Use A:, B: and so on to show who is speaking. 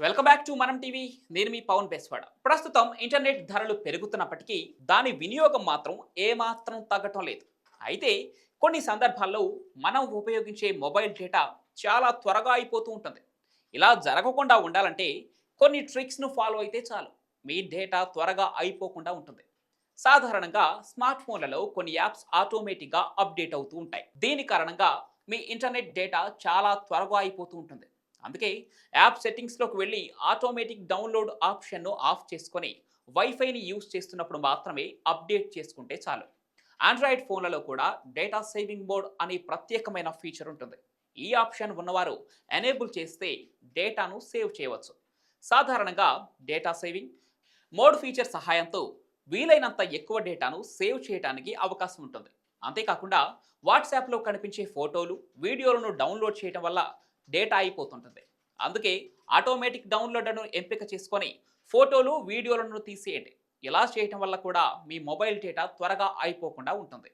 A: Welcome back to Manam TV నేను మీ పవన్ బెస్వాడ. ప్రస్తుతం ఇంటర్నెట్ ధరలు పెరుగుతున్నప్పటికీ దాని వినియోగం మాత్రం ఏమాత్రం తగ్గటం లేదు. అయితే కొన్ని సందర్భాల్లో మనం ఉపయోగించే మొబైల్ డేటా చాలా త్వరగా అయిపోతూ ఉంటుంది. ఇలా జరగకుండా ఉండాలంటే కొన్ని ట్రిక్స్ను ఫాలో అయితే చాలు. మీ డేటా త్వరగా అయిపోకుండా ఉంటుంది. సాధారణంగా స్మార్ట్ ఫోన్లలో కొన్ని యాప్స్ ఆటోమేటిక్గా అప్డేట్ అవుతూ ఉంటాయి. దీని కారణంగా మీ ఇంటర్నెట్ డేటా చాలా త్వరగా అయిపోతూ ఉంటుంది. అందుకే యాప్ సెట్టింగ్స్లోకి వెళ్ళి ఆటోమేటిక్ డౌన్లోడ్ ఆప్షన్ను ఆఫ్ చేసుకొని వైఫైని యూజ్ చేస్తున్నప్పుడు మాత్రమే అప్డేట్ చేసుకుంటే చాలు. ఆండ్రాయిడ్ ఫోన్లలో కూడా డేటా సేవింగ్ మోడ్ అనే ప్రత్యేకమైన ఫీచర్ ఉంటుంది. ఈ ఆప్షన్ ఉన్నవారు ఎనేబుల్ చేస్తే డేటాను సేవ్ చేయవచ్చు. సాధారణంగా డేటా సేవింగ్ మోడ్ ఫీచర్ సహాయంతో వీలైనంత ఎక్కువ డేటాను సేవ్ చేయడానికి అవకాశం ఉంటుంది. అంతేకాకుండా వాట్సాప్లో కనిపించే ఫోటోలు వీడియోలను డౌన్లోడ్ చేయడం వల్ల డేటా అయిపోతుంటుంది. అందుకే ఆటోమేటిక్ డౌన్లోడ్లను ఎంపిక చేసుకొని ఫోటోలు వీడియోలను తీసేయండి. ఇలా చేయటం వల్ల కూడా మీ మొబైల్ డేటా త్వరగా అయిపోకుండా ఉంటుంది.